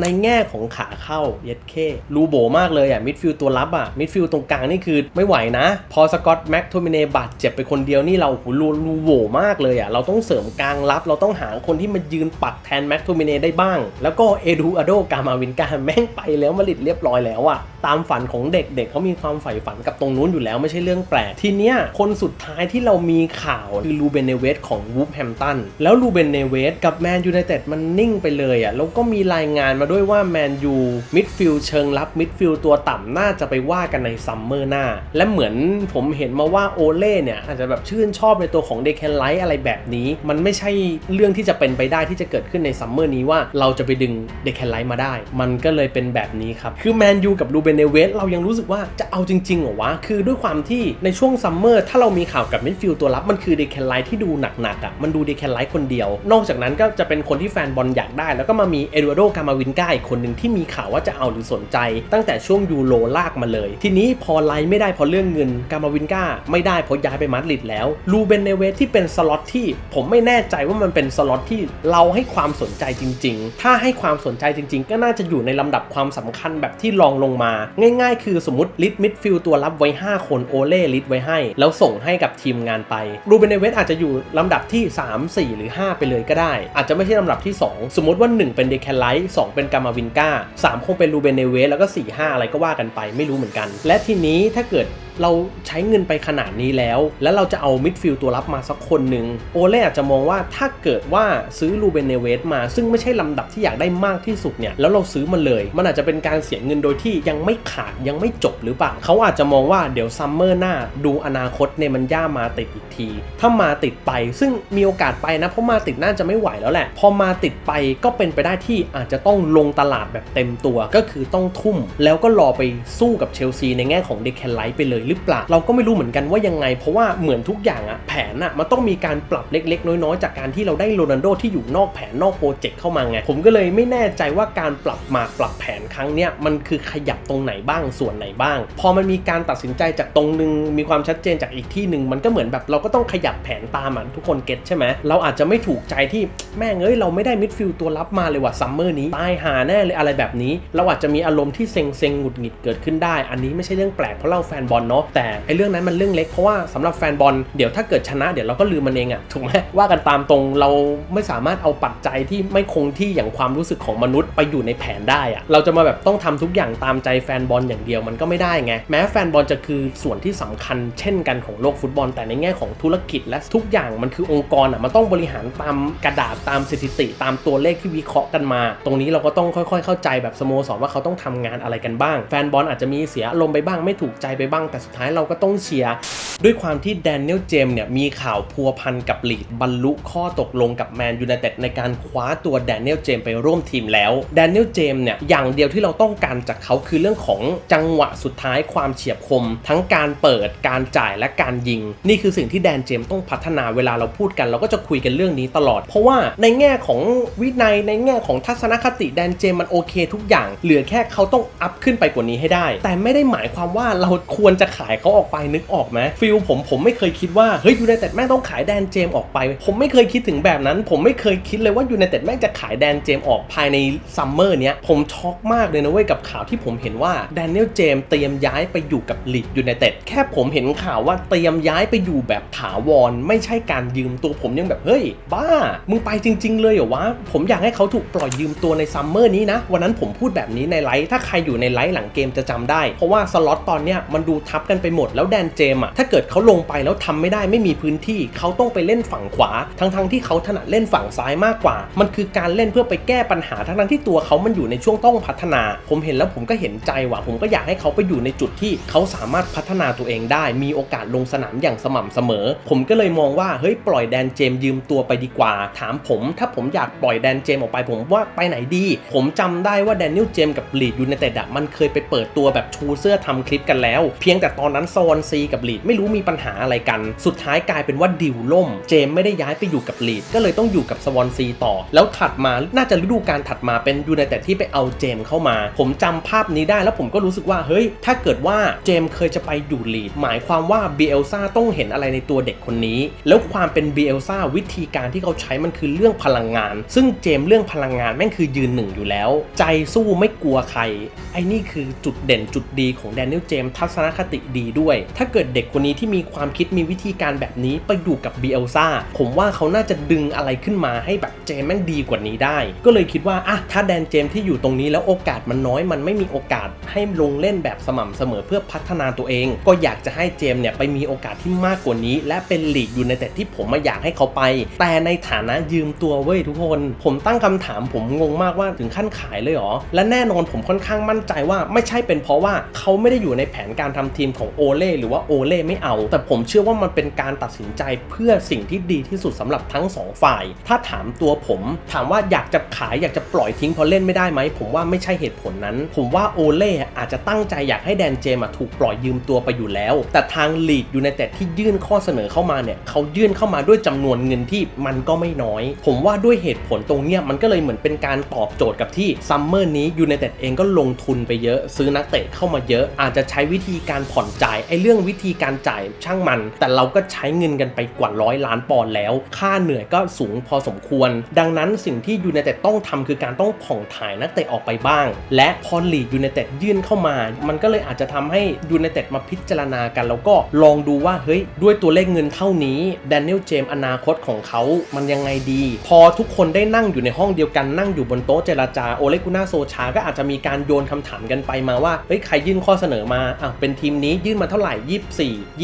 ในแง่ของขาเข้าเย็ดเครูโบมากเลยอะมิดฟิลตัวรับอะมิดฟิลตรงกลางนี่คือไม่ไหวนะ พอสกอตแม็กโทมิเนบาดเจ็บไปคนเดียวนี่เราหูรูรูโบมากเลยอะเราต้องเสริมกลางรับ เราต้องหาคนที่มายืนปักแทนแม็กโทมิเนได้บ้าง แล้วก็เอดูอโดกามาวินกาแม่งไปแล้วมาลิดเรียบร้อยแล้วอะตามฝันของเด็กเด็กเขามีความใฝ่ฝันกับตรงนู้นอยู่แล้วไม่ใช่เรื่องแปลกทีเนี้ยคนสุดท้ายที่เรามีข่าวคือลูเบนเนเวสของวูฟแฮมตันแล้วลูเบนเนเวสกับแมนยูไนเต็ดมันนิ่งไปเลยอะแล้วก็มีรายงานมาด้วยว่าแมนยูมิดฟิลด์เชิงรับมิดฟิลด์ตัวต่ำน่าจะไปว่ากันในซัมเมอร์หน้า และเหมือนผมเห็นมาว่าโอเล่เนี่ยอาจจะแบบชื่นชอบในตัวของเดค n นไลท์อะไรแบบนี้ มันไม่ใช่เรื่องที่จะเป็นไปได้ที่จะเกิดขึ้นในซัมเมอร์นี้ว่าเราจะไปดึงเดค n นไลท์มาได้ มันก็เลยเป็นแบบนี้ครับคือแมนยูกับลูเบนเนเวสเรายังรู้สึกว่าจะเอาจริงๆเหรอวะ คือด้วยความที่ในช่วงซัมเมอร์ถ้าเรามีข่าวกับมิดฟิลด์ตัวรับมันคือเดค n นไลท์ที่ดูหนักๆอะมันดูเดค n นไลท์คนเดียว นอกจากนั้นก็จะเป็นคนที่แฟนบอลอยากได้ แล้วก็มามีเอดูอาโดกามาวินกาอีกคนหนึ่งที่มีข่าวว่าจะเอาหรือสนใจ ตั้งแต่ช่วงยูโรลากมาเลย ทีนี้พอไลท์ไม่ได้เพราะเรื่องเงินกามาวินกาไม่ได้เพราะย้ายไปมาดริดแล้วลูเบนเนเวสที่เป็นสล็อตที่ผมไม่แน่ใจว่ามันเป็นสล็อตที่เราให้ความสนใจจริง ๆ ถ้าให้ความสนใจจริง ๆ ก็น่าจะอยู่ในลำดับความสำคัญแบบที่รองลงมาง่าย ๆ คือสมมติลิดมิดฟิลตัวรับไว้ 5 คนโอเล่ลิดไว้ให้ แล้วส่งให้กับทีมงานไปรูเบนเนเวสอาจจะอยู่ลำดับที่ 3 4 หรือ 5 ไปเลยก็ได้ อาจจะไม่ใช่ลำดับที่ 2 สมมติว่า 1 เป็นเดคแคนไลท์2เป็นกามาวินกา3คงเป็นรูเบนเนเวสแล้วก็4 5อะไรก็ว่ากันไปไม่รู้เหมือนกัน และทีนี้ถ้าเกิด เราใช้เงินไปขนาดนี้แล้ว แล้วเราจะเอามิดฟิลด์ตัวรับมาสักคนหนึ่งโอเล่อาจจะมองว่าถ้าเกิดว่าซื้อลูเบนเนเวสมา ซึ่งไม่ใช่ลำดับที่อยากได้มากที่สุดเนี่ยแล้วเราซื้อมันเลย มันอาจจะเป็นการเสียเงินโดยที่ยังไม่ขาดยังไม่จบหรือเปล่าเขาอาจจะมองว่าเดี๋ยวซัมเมอร์หน้าดูอนาคตเนมันย่ามาติดอีกที ถ้ามาติดไปซึ่งมีโอกาสไปนะเพราะมาติดน่าจะไม่ไหวแล้วแหละ พอมาติดไปก็เป็นไปได้ที่อาจจะต้องลงตลาดแบบเต็มตัวก็คือต้องทุ่ม แล้วก็รอไปสู้กับเชลซีในแง่ของเดคแคนไลท์ไปเลยหรือเปล่า เราก็ไม่รู้เหมือนกันว่ายังไง เพราะว่าเหมือนทุกอย่างอะแผนอะมันต้องมีการปรับเล็ก ๆ น้อยๆ จากการที่เราได้โรนัลโดที่อยู่นอกแผนนอกโปรเจกต์เข้ามาไง ผมก็เลยไม่แน่ใจว่าการปรับมาปรับแผนครั้งเนี้ยมันคือขยับตรงไหนบ้างส่วนไหนบ้าง พอมันมีการตัดสินใจจากตรงนึงมีความชัดเจนจากอีกที่หนึ่งมันก็เหมือนแบบเราก็ต้องขยับแผนตามอะทุกคนเก็ตใช่ไหมเราอาจจะไม่ถูกใจที่แม่งเอ้ยเราไม่ได้มิดฟิลด์ตัวรับมาเลยว่ะซัมเมอร์นี้ตายหาแน่เลยอะไรแบบนี้ เราอาจจะมีอารมณ์ที่เซ็งเซ็งหงุดหงิดเกิดขึ้นได้ อันนี้ไม่ใช่เรื่องแปลกเพราะเราแฟนบอลเนาะแต่ไอเรื่องนั้นมันเรื่องเล็กเพราะว่าสำหรับแฟนบอลเดี๋ยวถ้าเกิดชนะเดี๋ยวเราก็ลืมมันเองอะถูกไหมว่ากันตามตรงเราไม่สามารถเอาปัจจัยที่ไม่คงที่อย่างความรู้สึกของมนุษย์ไปอยู่ในแผนได้อะเราจะมาแบบต้องทำทุกอย่างตามใจแฟนบอลอย่างเดียวมันก็ไม่ได้ไงแม้แฟนบอลจะคือส่วนที่สำคัญเช่นกันของโลกฟุตบอล แต่ในแง่ของธุรกิจและทุกอย่างมันคือองค์กรอะมันต้องบริหารตามกระดาษตามสถิติ ตามตัวเลขที่วิเคราะห์กันมา ตรงนี้เราก็ต้องค่อย ๆ เข้าใจแบบสโมสรว่าเขาต้องทำงานอะไรกันบ้าง แฟนบอลอาจจะมีเสียอารมณ์ไปบ้างไม่ถูกใจไปบ้างแต่สุดท้ายเราก็ต้องเชียร์ด้วยความที่แดเนียลเจมส์เนี่ยมีข่าวพัวพันกับลีดบรรลุข้อตกลงกับแมนยูไนเต็ดในการคว้าตัวแดเนียลเจมส์ไปร่วมทีมแล้วแดเนียลเจมส์เนี่ยอย่างเดียวที่เราต้องการจากเขาคือเรื่องของจังหวะสุดท้ายความเฉียบคม ทั้งการเปิดการจ่ายและการยิง นี่คือสิ่งที่แดนเจมส์ต้องพัฒนาเวลาเราพูดกัน เราก็จะคุยกันเรื่องนี้ตลอด เพราะว่าในแง่ของวินัยในแง่ของทัศนคติแดนเจมส์มันโอเคทุกอย่าง เหลือแค่เขาต้องอัพขึ้นไปกว่านี้ให้ได้ แต่ไม่ได้หมายความว่าเราควรจะขายเขาออกไปนึกออกไหมฟิลผมผมไม่เคยคิดว่าเฮ้ยยูไนเต็ดแม่งต้องขายแดนเจมส์ออกไป ผมไม่เคยคิดถึงแบบนั้น ผมไม่เคยคิดเลยว่ายูไนเต็ดแม่งจะขายแดนเจมส์ออกภายในซัมเมอร์เนี้ยผมช็อกมากเลยนะเว้ยกับข่าวที่ผมเห็นว่าแดเนียลเจมส์เตรียมย้ายไปอยู่กับลีดยูไนเต็ดแค่ผมเห็นข่าวว่าเตรียมย้ายไปอยู่แบบถาวรไม่ใช่การยืมตัวผมยังแบบเฮ้ย บ้า มึงไปจริง ๆ เลยเหรอวะ ผมอยากให้เขาถูกปล่อยยืมตัวในซัมเมอร์นี้นะ วันนั้นผมพูดแบบนี้ในไลฟ์ถ้าใครอยู่ในไลฟ์หลังเกมจะจำได้ เพราะว่าสล็อตตอนเนี้ยมันดูทับกันไปหมด แล้วแดนเจมส์อะถ้าเกิดเขาลงไปแล้วทำไม่ได้ไม่มีพื้นที่เขาต้องไปเล่นฝั่งขวา ทั้งๆที่เขาถนัดเล่นฝั่งซ้ายมากกว่า มันคือการเล่นเพื่อไปแก้ปัญหาทั้งๆที่ตัวเขามันอยู่ในช่วงต้องพัฒนา ผมเห็นแล้วผมก็เห็นใจว่ะผมก็อยากให้เขาไปอยู่ในจุดที่เขาสามารถพัฒนาตัวเองได้ มีโอกาสลงสนามอย่างสม่ำเสมอ ผมก็เลยมองว่าเฮ้ยปล่อยแดนเจมส์ยืมตัวไปดีกว่า ถามผม ถ้าผมอยากปล่อยแดนเจมส์ออกไปผมว่าไปไหนดี ผมจำได้ว่าแดนนิลเจมส์กับลีดยูไนเต็ดอะมันเคยไปเปิดตัวแบบชูเสื้อทำคลิปกันแล้ว เพียงแต่ตอนนั้นซอนซีกับลีดไม่รู้มีปัญหาอะไรกัน สุดท้ายกลายเป็นว่าดิวล่ม เจมไม่ได้ย้ายไปอยู่กับลีดก็เลยต้องอยู่กับสวอนซีต่อ แล้วถัดมาน่าจะฤดูกาลถัดมาเป็นยูไนเต็ดที่ไปเอาเจมเข้ามา ผมจำภาพนี้ได้แล้วผมก็รู้สึกว่าเฮ้ย ถ้าเกิดว่าเจมเคยจะไปอยู่ลีดหมายความว่าเบลซ่าต้องเห็นอะไรในตัวเด็กคนนี้ แล้วความเป็นเบลซ่าวิธีการที่เขาใช้มันคือเรื่องพลังงาน ซึ่งเจมเรื่องพลังงานแม่งคือยืนหนึ่งอยู่แล้ว ใจสู้ไม่กลัวใคร ไอ้นี่คือจุดเด่นจุดดีของแดเนียลเจมทัศนคติดีด้วย ถ้าเกิดเด็กคนนี้ที่มีความคิดมีวิธีการแบบนี้ไปอยู่กับเบลซ่าผมว่าเขาน่าจะดึงอะไรขึ้นมาให้แบบเจมแม่งดีกว่านี้ได้ ก็เลยคิดว่าอะถ้าแดนเจมที่อยู่ตรงนี้แล้วโอกาสมันน้อยมันไม่มีโอกาสให้ลงเล่นแบบสม่ำเสมอเพื่อพัฒนาตัวเอง ก็อยากจะให้เจมเนี่ยไปมีโอกาสที่มากกว่านี้ และเป็นลีกอยู่ในแต่ที่ผมมาอยากให้เขาไป แต่ในฐานะยืมตัวเว้ยทุกคน ผมตั้งคำถามผมงงมากว่าถึงขั้นขายเลยเหรอและแน่นอนผมค่อนข้างมั่นใจว่าไม่ใช่เป็นเพราะว่าเขาไม่ได้อยู่ในแผนการทำทีมของโอเล่หรือว่าโอเล่ไม่เอา แต่ผมเชื่อว่ามันเป็นการตัดสินใจเพื่อสิ่งที่ดีที่สุดสำหรับทั้งสองฝ่าย ถ้าถามตัวผม ถามว่าอยากจะขายอยากจะปล่อยทิ้งเพราะเล่นไม่ได้ไหม ผมว่าไม่ใช่เหตุผลนั้น ผมว่าโอเล่อาจจะตั้งใจอยากให้แดนเจมส์ถูกปล่อยยืมตัวไปอยู่แล้ว แต่ทางลีดอยูไนเต็ดที่ยื่นข้อเสนอเข้ามาเนี่ยเขายื่นเข้ามาด้วยจำนวนเงินที่มันก็ไม่น้อย ผมว่าด้วยเหตุผลตรงเนี้ยมันก็เลยเหมือนเป็นการตอบโจทย์กับที่ซัมเมอร์นี้ยูไนเต็ดเองก็ลงทุนไปเยอะ ซื้อนักเตะเข้ามาเยอะ อาจจะใช้วิธีการผ่อนจ่ายไอ้เรื่องวิธีการจ่ายช่างมัน แต่เราก็ใช้เงินกันไปกว่าร้อยล้านปอนด์แล้ว ค่าเหนื่อยก็สูงพอสมควร ดังนั้นสิ่งที่ยูไนเต็ดต้องทำคือการต้องผ่องถ่ายนักเตะออกไปบ้าง และพอลีกยูไนเต็ดยื่นเข้ามา มันก็เลยอาจจะทำให้ยูไนเต็ดมาพิจารณากัน แล้วก็ลองดูว่าเฮ้ยด้วยตัวเลขเงินเท่านี้แดเนียลเจมอนาคตของเขามันยังไงดี พอทุกคนได้นั่งอยู่ในห้องเดียวกันนั่งอยู่บนโต๊ะเจรจาโอเลกุน่าโซชาก็อาจจะมีการโยนคำถามกันไปมาว่าเฮ้ยใครยื่นข้อเสนอมาอะเป็นทีมนี้ยื่นมาเท่าไหร่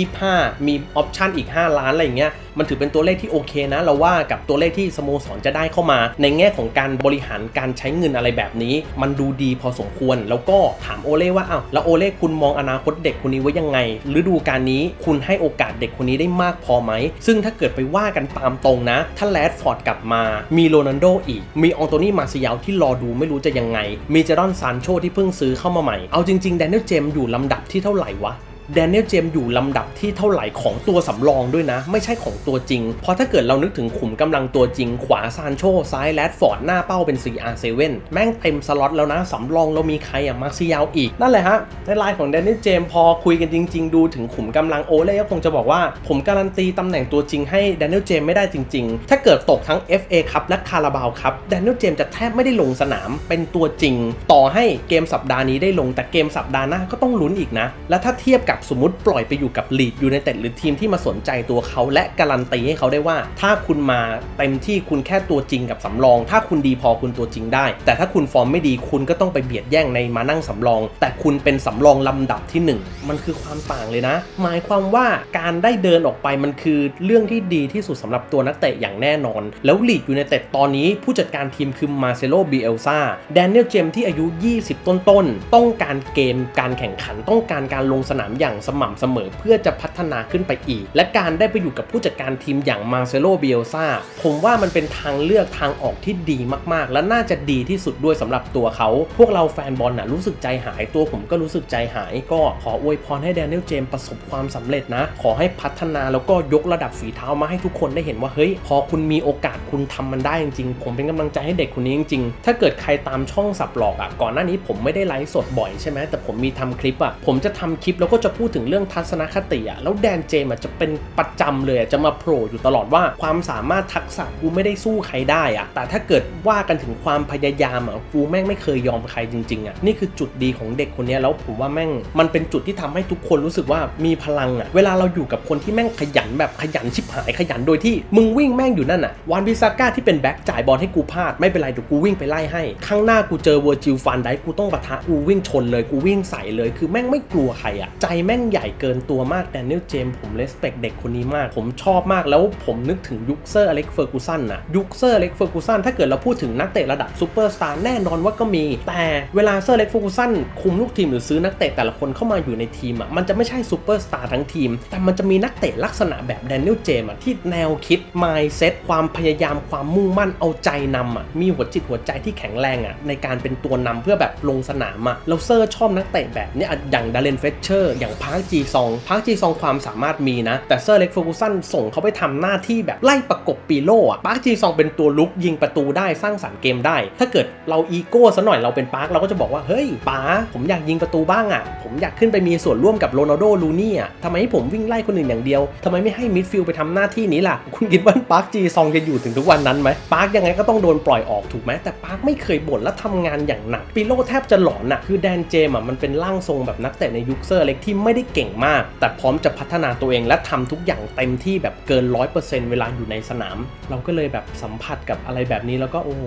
24 25 มีออปชันอีก 5 ล้านอะไรอย่างเงี้ย มันถือเป็นตัวเลขที่โอเคนะ เราว่ากับตัวเลขที่สโมสรจะได้เข้ามา ในแง่ของการบริหารการใช้เงินอะไรแบบนี้ มันดูดีพอสมควร แล้วก็ถามโอเล่ว่าอ้าวแล้วโอเล่คุณมองอนาคตเด็กคนนี้ไว้ยังไงฤดูกาลนี้คุณให้โอกาสเด็กคนนี้ได้มากพอไหม ซึ่งถ้าเกิดไปว่ากันตามตรงนะ ถ้าแรดฟอร์ดกลับมา มีโรนัลโดอีก มีอองโตนี่มาซิยาลที่รอดูไม่รู้จะยังไง มีเจรอนซานโชที่เพิ่งซื้อเข้ามาใหม่ เอาจริงๆแดเนียลเจมส์อยู่ลำดับที่เท่าไหร่วะ แดเนียลเจมส์อยู่ลำดับที่เท่าไหร่ของตัวสำรองด้วยนะ ไม่ใช่ของตัวจริง เพราะถ้าเกิดเรานึกถึงขุมกำลังตัวจริง ขวาซานโชซ้ายแรดฟอร์ดหน้าเป้าเป็น CR7 แม่งเต็มสล็อตแล้วนะ สำรองเรามีใครอะมาร์ซิยาลอีก นั่นแหละฮะ ในไลน์ของแดเนียลเจมส์พอคุยกันจริง ๆ ดูถึงขุมกำลังโอเล่ก็คงจะบอกว่า ผมการันตีตำแหน่งตัวจริงให้แดเนียลเจมส์ไม่ได้จริง ๆ ถ้าเกิดตกทั้ง FA ครับและคาราบาวครับแดเนียลเจมส์จะแทบไม่ได้ลงสนามเป็นตัวจริง ต่อให้เกมสัปดาห์นี้ได้ลงแต่เกมสัปดาห์หน้าก็ต้องลุ้นอีกนะ และถ้าเทียบกับสมมติปล่อยไปอยู่กับลีดยูไนเต็ดหรือทีมที่มาสนใจตัวเขาและการันตีให้เขาได้ว่า ถ้าคุณมาเต็มที่คุณแค่ตัวจริงกับสำรอง ถ้าคุณดีพอคุณตัวจริงได้ แต่ถ้าคุณฟอร์มไม่ดีคุณก็ต้องไปเบียดแย่งในมานั่งสำรอง แต่คุณเป็นสำรองลำดับที่หนึ่งมันคือความต่างเลยนะ หมายความว่าการได้เดินออกไปมันคือเรื่องที่ดีที่สุดสำหรับตัวนักเตะอย่างแน่นอน แล้วลีดยูไนเต็ดตอนนี้ผู้จัดการทีมคือมาเซโลบิเอลซาแดเนียลเจมที่อายุ 20 ต้นๆต้องการเกมการแข่งขันต้องการการลงสนามอย่างสม่ำเสมอเพื่อจะพัฒนาขึ้นไปอีก และการได้ไปอยู่กับผู้จัดการทีมอย่างมาเซโลเบลซาผมว่ามันเป็นทางเลือกทางออกที่ดีมากๆ และน่าจะดีที่สุดด้วยสำหรับตัวเขา พวกเราแฟนบอลน่ะรู้สึกใจหายตัวผมก็รู้สึกใจหาย ก็ขออวยพรให้แดเนียลเจมส์ประสบความสำเร็จนะ ขอให้พัฒนาแล้วก็ยกระดับฝีเท้ามาให้ทุกคนได้เห็นว่าเฮ้ยพอคุณมีโอกาสคุณทำมันได้จริงๆ ผมเป็นกำลังใจให้เด็กคนนี้จริงๆ ถ้าเกิดใครตามช่องสับหลอกอะก่อนหน้านี้ผมไม่ได้ไลฟ์สดบ่อยใช่ไหมแต่ผมมีทำคลิปอะผมจะทำคลิปแล้วก็จะพูดถึงเรื่องทัศนคติอะแล้วแดนเจมส์อะจะเป็นประจำเลยจะมาโผล่อยู่ตลอดว่าความสามารถทักษะกูไม่ได้สู้ใครได้อะแต่ถ้าเกิดว่ากันถึงความพยายามอะกูแม่งไม่เคยยอมใครจริงๆอะนี่คือจุดดีของเด็กคนนี้แล้วผมว่าแม่งมันเป็นจุดที่ทำให้ทุกคนรู้สึกว่ามีพลังอะเวลาเราอยู่กับคนที่แม่งขยันแบบขยันชิบหายขยันโดยที่มึงวิ่งแม่งอยู่นั่นอะวานบิซาก้าที่เป็นแบ็คจ่ายบอลให้กูพลาดไม่เป็นไรเดี๋ยวกูวิ่งไปไล่ให้ ข้างหน้ากูเจอเวอร์จิลฟันได้กูต้องปะทะกูวิ่งชนเลยกูวิ่งใส่เลย คือแม่งไม่กลัวใครอะใจแม่งใหญ่เกินตัวมากแดเนียลเจมผมเลสเปคเด็กคนนี้มาก ผมชอบมากแล้วผมนึกถึงยุคเซอร์อเล็กเฟอร์กูสันนะยุคเซอร์อเล็กเฟอร์กูสันถ้าเกิดเราพูดถึงนักเตะระดับซูเปอร์สตาร์แน่นอนว่าก็มี แต่เวลาเซอร์อเล็กเฟอร์กูสันคุมลูกทีมหรือซื้อนักเตะแต่ละคนเข้ามาอยู่ในทีมอะมันจะไม่ใช่ซูเปอร์สตาร์ทั้งทีม แต่มันจะมีนักเตะลักษณะแบบแดเนียลเจมอะที่แนวคิด mindset ความพยายามความมุ่งมั่นเอาใจนำอะมีหัวจิตหัวใจที่แข็งแรงอะในการเป็นตัวนำเพื่อแบบลงสนามอะเราเซอร์ชอบนักเตะแบบเนี้ยอย่างดาเลนเฟเชอร์อย่างพาร์คจีซองพาร์คจีซองความสามารถมีนะ แต่เซอร์เล็กเฟอร์กูสันส่งเขาไปทำหน้าที่แบบไล่ประกบปีโลอะปาร์คจีซองเป็นตัวลุกยิงประตูได้สร้างสรรค์เกมได้ ถ้าเกิดเราอีโก้ซะหน่อยเราเป็นปาร์คเราก็จะบอกว่าเฮ้ยป๋าผมอยากยิงประตูบ้างอะผมอยากขึ้นไปมีส่วนร่วมกับโรนัลโดลูนี่อะทำไมให้ผมวิ่งไล่คนอื่นอย่างเดียวทำไมไม่ให้มิดฟิลด์ไปทำหน้าที่นี้ล่ะคุณคิดว่าปาร์คจีซองจะอยู่ถึงทุกวันนั้นไหมปาร์คยังไงก็ต้องโดนปล่อยออกถูกไหมแต่ปาร์คไม่เคยบ่นและทำงานอย่างหนักปีโลแทบจะหลอนอะคือแดนเจมอะมันเป็นร่างทรงแบบนักเตะในยุคเซอร์เล็กที่ไม่ได้เก่งมาก แต่พร้อมจะพัฒนาตัวเองและทำทุกอย่างเต็มที่แบบเกิน 100%เวลาอยู่ในสนาม เราก็เลยแบบสัมผัสกับอะไรแบบนี้แล้วก็โอ้โห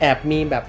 แอบมีแบบ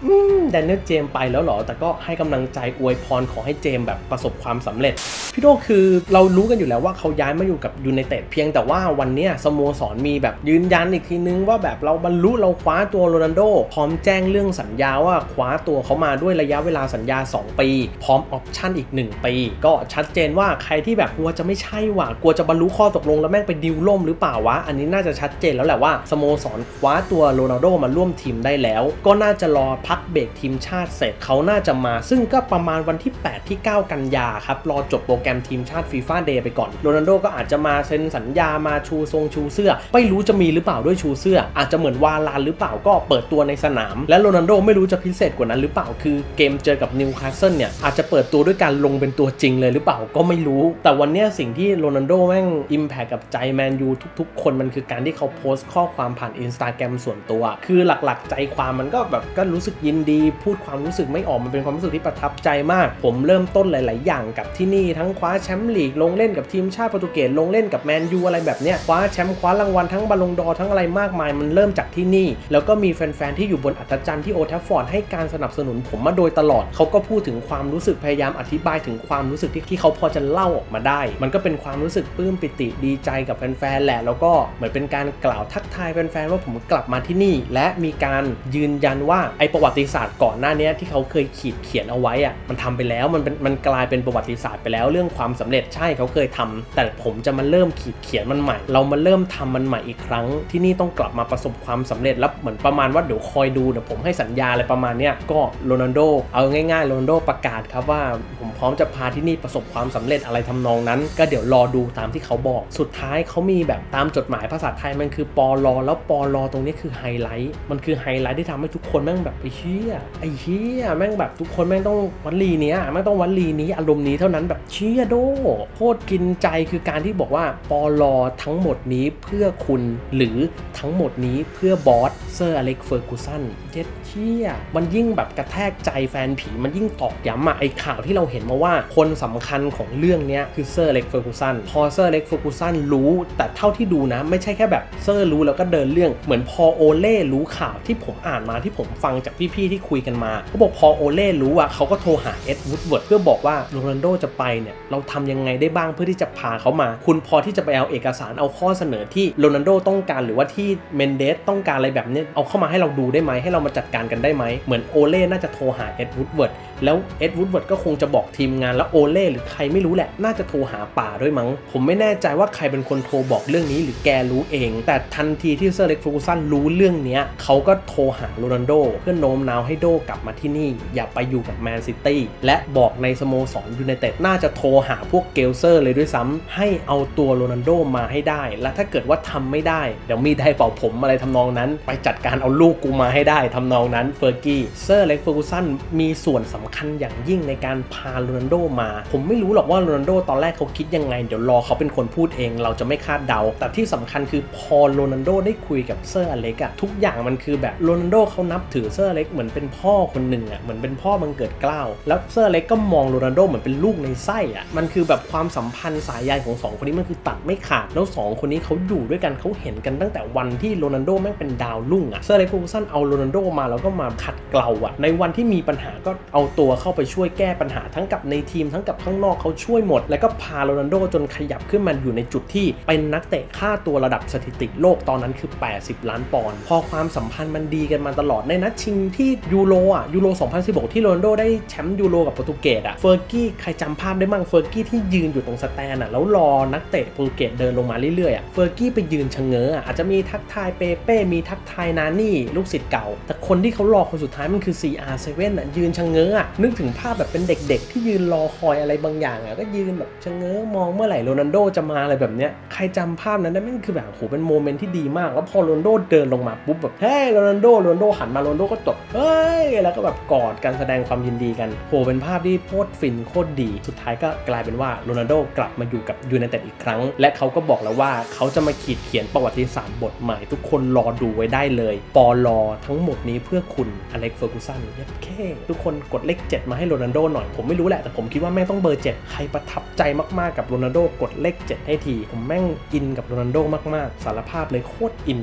แดนเนลเจมไปแล้วหรอ แต่ก็ให้กำลังใจอวยพรขอให้เจมแบบประสบความสำเร็จ พี่โดคือเรารู้กันอยู่แล้วว่าเขาย้ายมาอยู่กับยูไนเต็ดเพียงแต่ว่าวันนี้สโมสรมีแบบยืนยันอีกทีนึงว่าแบบเราบรรลุเราคว้าตัวโรนัลโดพร้อมแจ้งเรื่องสัญญาว่าคว้าตัวเขามาด้วยระยะเวลาสัญญา 2 ปี พร้อมออปชั่นอีก 1 ปี ก็ชัดเจนว่า่าใครที่แบบกลัวจะไม่ใช่ว่ะกลัวจะบรรลุข้อตกลงแล้วแม่งไปดิวล่มหรือเปล่าวะ อันนี้น่าจะชัดเจนแล้วแหละว่าสโมสรคว้าตัวโรนัลโดมาร่วมทีมได้แล้ว ก็น่าจะรอพักเบรกทีมชาติเสร็จเขาน่าจะมา ซึ่งก็ประมาณวันที่ 8 ที่ 9 กันยาครับ รอจบโปรแกรมทีมชาติฟีฟ่าเดย์ไปก่อนโรนัลโดก็อาจจะมาเซ็นสัญญามาชูทรงชูเสื้อ ไม่รู้จะมีหรือเปล่าด้วยชูเสื้อ อาจจะเหมือนวาลานหรือเปล่าก็เปิดตัวในสนาม และโรนัลโดไม่รู้จะพิเศษกว่านั้นหรือเปล่าคือเกมเจอกับนิวคาสเซิลเนี่ยอาจจะเปิดตัวด้วยการลงเป็นตัวจริงเลยหรือเปล่าก็ไม่รู้ แต่วันนี้สิ่งที่โรนัลโดแม่งอิมแพคกับใจแมนยูทุกๆ คนมันคือการที่เขาโพสต์ข้อความผ่านอินสตาแกรมส่วนตัว คือหลักๆ ใจความมันก็แบบก็รู้สึกยินดี พูดความรู้สึกไม่ออกมันเป็นความรู้สึกที่ประทับใจมาก ผมเริ่มต้นหลาย ๆ อย่างกับที่นี่ทั้งคว้าแชมป์ลีกลงเล่นกับทีมชาติโปรตุเกสลงเล่นกับแมนยูอะไรแบบเนี้ยคว้าแชมป์คว้ารางวัลทั้งบอลลงดอทั้งอะไรมากมายมันเริ่มจากที่นี่ แล้วก็มีแฟน ๆ ที่อยู่บนอัศจรรย์ที่โอทัฟฟอร์ดให้การสนับสนุนผมมาโดยตลอดเขาก็พูดถึงความรู้สึกพยายามอธิบายถึงความรู้สึกที่ที่เขาพอจะเล่าออกมาได้ มันก็เป็นความรู้สึกปลื้มปิติดีใจกับแฟนๆแหละแล้วก็เหมือนเป็นการกล่าวทักทายแฟนๆว่าผมกลับมาที่นี่ และมีการยืนยันว่าไอประวัติศาสตร์ก่อนหน้านี้ที่เขาเคยขีดเขียนเอาไว้อะมันทำไปแล้วมันเป็นมันกลายเป็นประวัติศาสตร์ไปแล้วเรื่องความสำเร็จใช่เขาเคยทำแต่ผมจะมาเริ่มขีดเขียนมันใหม่ เรามาเริ่มทำมันใหม่อีกครั้ง ที่นี่ต้องกลับมาประสบความสำเร็จแล้วเหมือนประมาณว่าเดี๋ยวคอยดูเดี๋ยวผมให้สัญญาอะไรประมาณเนี้ยก็โรนัลโดเอาง่ายๆโรนัลโดประกาศครับว่าผมพร้อมจะพาที่นี่ประสบความสำเร็จอะไรทำนองนั้น ก็เดี๋ยวรอดูตามที่เขาบอก สุดท้ายเขามีแบบตามจดหมายภาษาไทยมันคือปอลอแล้วปอลอตรงนี้คือไฮไลท์มันคือไฮไลท์ที่ทำให้ทุกคนแม่งแบบไอ้เชี่ยไอ้เชี่ยแม่งแบบทุกคนแม่งต้องวันลีเนี้ยแม่งต้องวันลีนี้อารมณ์นี้เท่านั้นแบบเชี่ยโดโคตรกินใจคือการที่บอกว่าปอลอทั้งหมดนี้เพื่อคุณหรือทั้งหมดนี้เพื่อบอสเซอร์อเล็กเฟอร์กูสันเจ็ดเชี่ยมันยิ่งแบบกระแทกใจแฟนผีมันยิ่งตอกย้ำอะไอข่าวที่เราเห็นมาว่าคนสำคัญของเรื่องนี้คือเซอร์เล็กเฟอร์กูสันพอเซอร์เล็กเฟอร์กูสันรู้ แต่เท่าที่ดูนะ ไม่ใช่แค่แบบเซอร์รู้แล้วก็เดินเรื่องเหมือนพอโอเล่รู้ข่าวที่ผมอ่านมาที่ผมฟังจากพี่ๆที่คุยกันมาเขาบอกพอโอเล่รู้อะเขาก็โทรหาเอ็ดวูดเวิร์ดเพื่อบอกว่าโรนัลโดจะไปเนี่ยเราทำยังไงได้บ้างเพื่อที่จะพาเขามา คุณพอที่จะไปเอาเอกสารเอาข้อเสนอที่โรนัลโดต้องการหรือว่าที่เมนเดสต้องการอะไรแบบนี้เอาเข้ามาให้เราดูได้ไหมให้เรามาจัดการกันได้ไหมเหมือนโอเล่น่าจะโทรหาเอ็ดวูดเวิร์ดแล้วเอ็ดวูดเวิร์ดก็คงจะบอกทีมงานแล้วโอเล่หรือใครไม่รู้แหละ น่าจะโทรหาป่าด้วยมั้ง ผมไม่แน่ใจว่าใครเป็นคนโทรบอกเรื่องนี้หรือแกรู้เอง แต่ทันทีที่เซอร์เล็กฟูกูสันรู้เรื่องนี้เขาก็โทรหาโรนัลโด เพื่อโน้มน้าวให้โดกลับมาที่นี่ อย่าไปอยู่กับแมนซิตี้และบอกในสโมสรยูไนเต็ดน่าจะโทรหาพวกเกลเซอร์เลยด้วยซ้ำให้เอาตัวโรนัลโดมาให้ได้ และถ้าเกิดว่าทำไม่ได้ เดี๋ยวมีได้เป่าผมอะไรทำนองนั้น ไปจัดการเอาลูกกูมาให้ได้ทำนองนั้นเฟอร์กี้เซอร์เล็กฟูกูสันมีส่วนสำคัญอย่างยิ่งในการพาโรนัลโดมา ผมไม่รู้หรอกว่าโรนัลโดตอนแรกเขาคิดยังไง เดี๋ยวรอเขาเป็นคนพูดเอง เราจะไม่คาดเดา แต่ที่สำคัญคือพอโรนัลโดได้คุยกับเซอร์อเล็กอะทุกอย่างมันคือแบบโรนัลโดเขานับถือเซอร์อเล็กเหมือนเป็นพ่อคนหนึ่งอะเหมือนเป็นพ่อบังเกิดเกล้าวแล้วเซอร์อเล็กก็มองโรนัลโดเหมือนเป็นลูกในไส้อะมันคือแบบความสัมพันธ์สายใยของสองคนนี้มันคือตัดไม่ขาดแล้วสองคนนี้เขาอยู่ด้วยกันเขาเห็นกันตั้งแต่วันที่โรนัลโดแม่งเป็นดาวรุ่งอะเซอร์อเล็กฟูกูสันเอาโรนัลโดมาแล้วก็มาขัดเกลาอะในวันที่มีปัญหาก็เอาตัวเข้าไปช่วยแก้ปัญหาทั้งกับในทีมทั้งกับข้างนอกเขาช่วยหมด แล้วก็พาโรนัลโดจนขยับขึ้นมาอยู่ในจุดที่เป็นนักเตะค่าตัวระดับสถิติโลกตอนนั้นคือ 80 ล้านปอนด์พอความสัมพันธ์มันดีกันมาตลอดในนัดชิงที่ยูโรอะยูโร 2016 ที่โรนัลโดได้แชมป์ยูโรกับโปรตุเกสอะเฟอร์กี้ใครจำภาพได้มั่งเฟอร์กี้ที่ยืนอยู่ตรงสแตนอะแล้วรอนักเตะโปรตุเกสเดินลงมาเรื่อยๆอะเฟอร์กี้ไปยืนชะเง้ออะอาจจะมีทักทายเปเป้ มีทักทายนานี่ลูกศิษย์เก่า แต่คนที่เขารอคนสุดท้ายมันคือ CR7 อะยืนชะเง้ออะนึกถึงภาพแบบเป็นเด็กๆ ที่ยืนรอคอยอะไรบางอย่างอะก็ยืนแบบชะเง้อมองเมื่อไหร่โรนัลโดจะมาอะไรแบบเนี้ยใครจำภาพนั้นได้แม่คือแบบโหเป็นโมเมนต์ที่ดีมาก แล้วพอโรนัลโดเดินลงมาปุ๊บแบบเฮ้ยโรนัลโดโรนัลโดหันมาโรนัลโดก็ตบเฮ้ยแล้วก็แบบกอดกันแสดงความยินดีกันโหเป็นภาพที่โคตรฟินโคตรดี สุดท้ายก็กลายเป็นว่าโรนัลโดกลับมาอยู่กับยูไนเต็ดอีกครั้ง และเขาก็บอกแล้วว่าเขาจะมาขีดเขียนประวัติศาสตร์บทใหม่ ทุกคนรอดูไว้ได้เลยปอลอทั้งหมดนี้เพื่อคุณอเล็กเฟอร์กูสันเยัดแค่ทุกคนกดเลข7มาให้โรนัลโดหน่อยผมไม่รู้แหละแต่ผมคิดว่าแม่ต้องเบอร์7ใครประทับใจมากๆกับโรนัลโดกดเลข 7 ให้ที ผมแม่งอินกับโรนัลโดมากๆ สารภาพเลยโคตรอิน